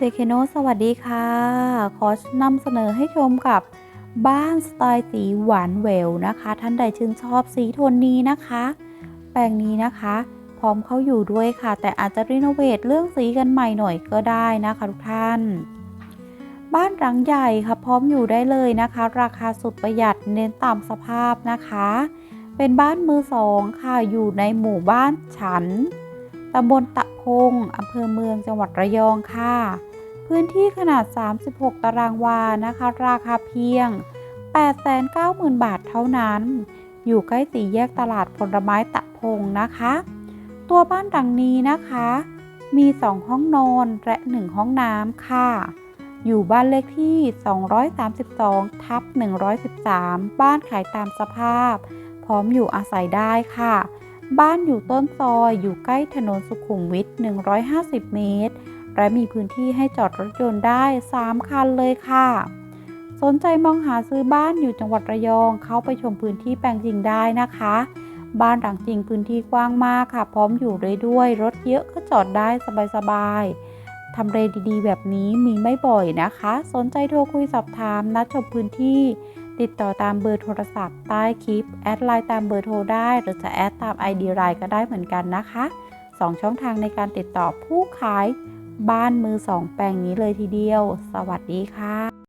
เจเคโนสวัสดีค่ะ ขอนำเสนอให้ชมกับบ้านสไตล์สีหวานแววนะคะ ท่านใดชื่นชอบสีโทนนี้นะคะ แปลงนี้นะคะ พร้อมเข้าอยู่ด้วยค่ะ แต่อาจจะรีโนเวทเรื่องสีกันใหม่หน่อยก็ได้นะคะทุกท่าน บ้านหลังใหญ่ค่ะพร้อมอยู่ได้เลยนะคะ ราคาสุดประหยัดเน้นตามสภาพนะคะ เป็นบ้านมือสองค่ะอยู่ในหมู่บ้านฉันตำบลตะพงอำเภอเมืองจังหวัดระยองค่ะ พื้นที่ขนาด 36 ตารางวานะคะ ราคาเพียง 890,000 บาทเท่านั้น อยู่ใกล้สี่แยกตลาดผลไม้ตะพงนะคะ ตัวบ้านหลังนี้นะคะ มี 2 ห้องนอนและ 1 ห้องน้ำค่ะ อยู่บ้านเลขที่ 232 ทับ 113 บ้านขายตามสภาพ พร้อมอยู่อาศัยได้ค่ะ บ้านอยู่ต้นซอยอยู่ใกล้ถนนสุขุมวิท150 เมตร และมีพื้นที่ให้จอดรถยนต์ได้ 3 คันเลยค่ะ สนใจมองหาซื้อบ้านอยู่จังหวัดระยอง เข้าไปชมพื้นที่แปลงจริงได้นะคะ บ้านหลังจริงพื้นที่กว้างมากค่ะ พร้อมอยู่เลยด้วย รถเยอะก็จอดได้สบายๆทำเลดีๆ แบบนี้มีไม่บ่อยนะคะ สนใจโทรคุยสอบถามนัดชมพื้นที่ ติดต่อตามเบอร์โทรศัพท์ใต้คลิปแอดไลน์ตามเบอร์โทรได้หรือจะแอดตาม ID ไลน์ก็ได้เหมือนกันนะคะ2ช่องทางในการติดต่อผู้ขาย บ้านมือสองแปลงนี้เลยทีเดียว สวัสดีค่ะ